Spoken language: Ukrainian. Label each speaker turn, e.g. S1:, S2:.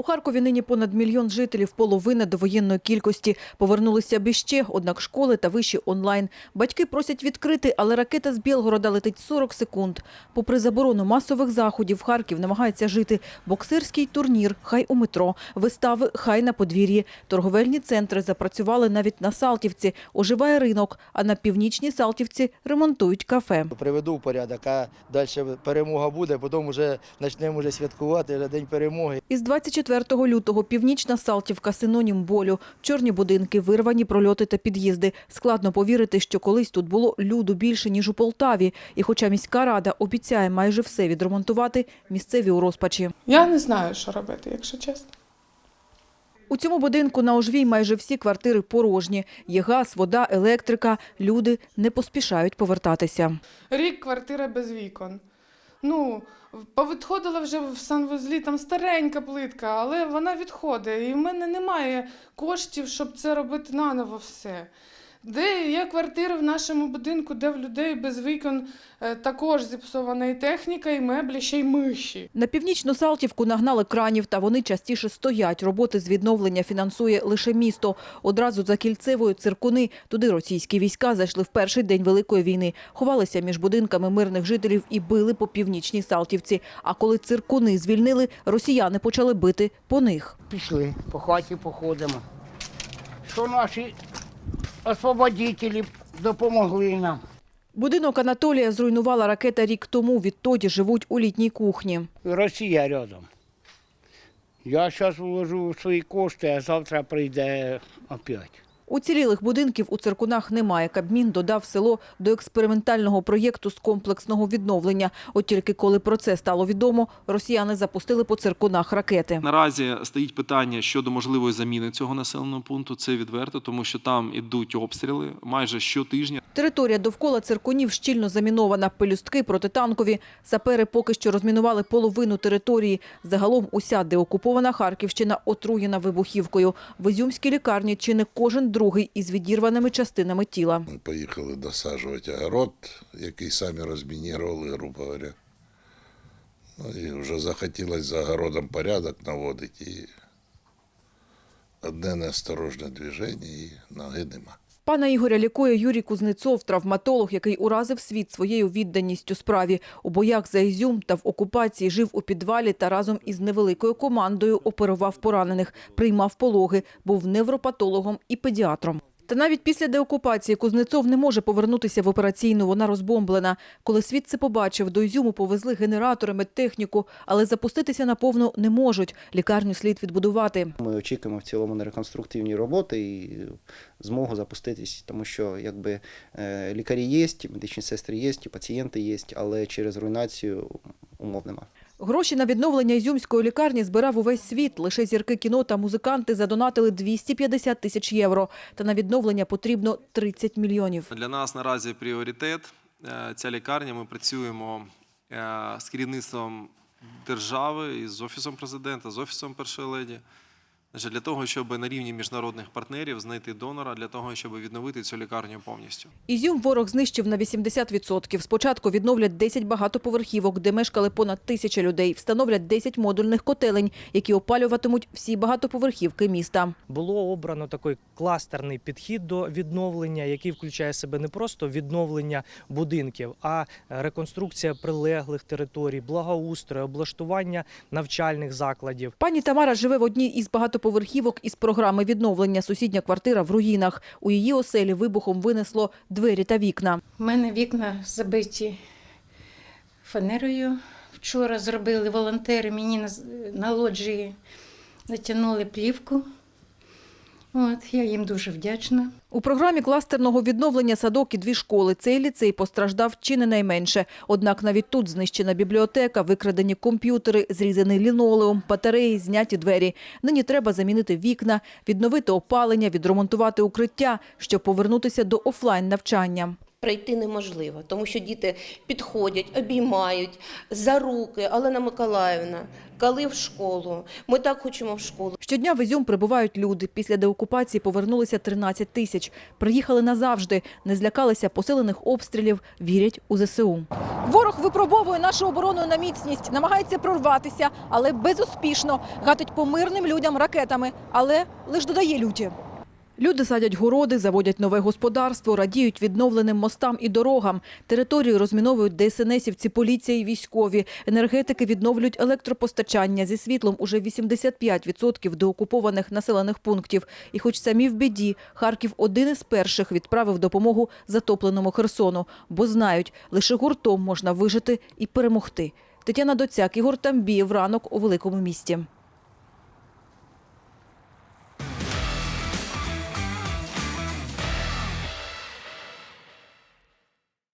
S1: У Харкові нині понад мільйон жителів, половина довоєнної кількості. Повернулися б іще, однак школи та виші онлайн. Батьки просять відкрити, але ракета з Білгорода летить 40 секунд. Попри заборону масових заходів, Харків намагається жити. Боксерський турнір, хай у метро, вистави, хай на подвір'ї. Торговельні центри запрацювали навіть на Салтівці. Оживає ринок, а на північній Салтівці ремонтують кафе.
S2: Приведу в порядок, а далі перемога буде, потім вже почнемо вже святкувати вже День перемоги.
S1: Із 24 лютого північна Салтівка – синонім болю. Чорні будинки, вирвані прольоти та під'їзди. Складно повірити, що колись тут було люду більше, ніж у Полтаві. І хоча міська рада обіцяє майже все відремонтувати, місцеві у розпачі.
S3: Я не знаю, що робити, якщо чесно.
S1: У цьому будинку на Ожвій майже всі квартири порожні. Є газ, вода, електрика. Люди не поспішають повертатися.
S3: Рік квартира без вікон. Ну, повідходила вже в санвузлі, там старенька плитка, але вона відходить. І в мене немає коштів, щоб це робити наново все. Де є квартири в нашому будинку, де в людей без вікон е, також зіпсована і техніка, і меблі, ще й миші.
S1: На північну Салтівку нагнали кранів, та вони частіше стоять. Роботи з відновлення фінансує лише місто. Одразу за кільцевою циркуни. Туди російські війська зайшли в перший день Великої війни. Ховалися між будинками мирних жителів і били по північній Салтівці. А коли циркуни звільнили, росіяни почали бити по них.
S4: Пішли, по хаті походимо. Що наші освободителі допомогли нам.
S1: Будинок Анатолія зруйнувала ракета рік тому. Відтоді живуть у літній кухні.
S4: Росія рядом. Я зараз вложу свої кошти, а завтра прийде опять.
S1: Уцілілих будинків у циркунах немає. Кабмін додав село до експериментального проєкту з комплексного відновлення. От тільки коли про це стало відомо, росіяни запустили по циркунах ракети.
S5: Наразі стоїть питання щодо можливої заміни цього населеного пункту. Це відверто, тому що там ідуть обстріли майже щотижня.
S1: Територія довкола циркунів щільно замінована. Пелюстки протитанкові. Сапери поки що розмінували половину території. Загалом уся деокупована Харківщина отруєна вибухівкою. В Ізюмській лікарні чи не кожен другий із відірваними частинами тіла.
S6: Ми поїхали досаджувати огород, який самі розмінірували, грубо говоря. Ну і вже захотілося за огородом порядок наводити. І одне неосторожне движення і ноги нема.
S1: Пана Ігоря лікує Юрій Кузнецов, травматолог, який уразив світ своєю відданістю справі. У боях за Ізюм та в окупації жив у підвалі та разом із невеликою командою оперував поранених, приймав пологи, був невропатологом і педіатром. Та навіть після деокупації Кузнецов не може повернутися в операційну, вона розбомблена. Коли світ це побачив, до Ізюму повезли генератори, медтехніку, але запуститися наповну не можуть. Лікарню слід відбудувати.
S7: Ми очікуємо в цілому на реконструктивні роботи і змогу запуститись, тому що якби е, лікарі є, медичні сестри є, пацієнти є, але через руйнацію умов нема.
S1: Гроші на відновлення Ізюмської лікарні збирав увесь світ. Лише зірки кіно та музиканти задонатили 250 тисяч євро. Та на відновлення потрібно 30 мільйонів.
S5: Для нас наразі пріоритет. е, Ця лікарня. Ми працюємо е, з керівництвом держави з офісом президента, з офісом першої леді. Для того, щоб на рівні міжнародних партнерів знайти донора, для того, щоб відновити цю лікарню повністю.
S1: Ізюм ворог знищив на 80%. Спочатку відновлять 10 багатоповерхівок, де мешкали понад тисяча людей. Встановлять 10 модульних котелень, які опалюватимуть всі багатоповерхівки міста.
S8: було обрано такий кластерний підхід до відновлення, який включає в себе не просто відновлення будинків, а реконструкція прилеглих територій, благоустрою, облаштування навчальних закладів.
S1: Пані Тамара живе в одній із багатоповерхівок із програми відновлення. Сусідня квартира в руїнах. У її оселі вибухом винесло двері та вікна.
S9: У мене вікна забиті фанерою. Вчора зробили волонтери мені на, лоджії, натягнули плівку. От, я їм дуже вдячна.
S1: У програмі кластерного відновлення садок і дві школи. Цей ліцей постраждав чи не найменше. Однак навіть тут знищена бібліотека, викрадені комп'ютери, зрізаний лінолеум, батареї, зняті двері. Нині треба замінити вікна, відновити опалення, відремонтувати укриття, щоб повернутися до офлайн навчання.
S10: Пройти неможливо, тому що діти підходять, обіймають за руки. Олена Миколаївна, коли в школу? Ми так хочемо в школу.
S1: Щодня в Ізюм прибувають люди. Після деокупації повернулися 13 тисяч. Приїхали назавжди, не злякалися посилених обстрілів, вірять у ЗСУ. Ворог випробовує нашу оборону на міцність, намагається прорватися, але безуспішно. Гатить по мирним людям ракетами, але лиш додає люті. Люди садять городи, заводять нове господарство, радіють відновленим мостам і дорогам. Територію розміновують ДСНСівці, поліція і військові. Енергетики відновлюють електропостачання зі світлом уже 85% деокупованих населених пунктів. І хоч самі в біді, Харків один із перших відправив допомогу затопленому Херсону, бо знають, лише гуртом можна вижити і перемогти. Тетяна Доцяк, Ігор Тамбієв, ранок у Великому місті.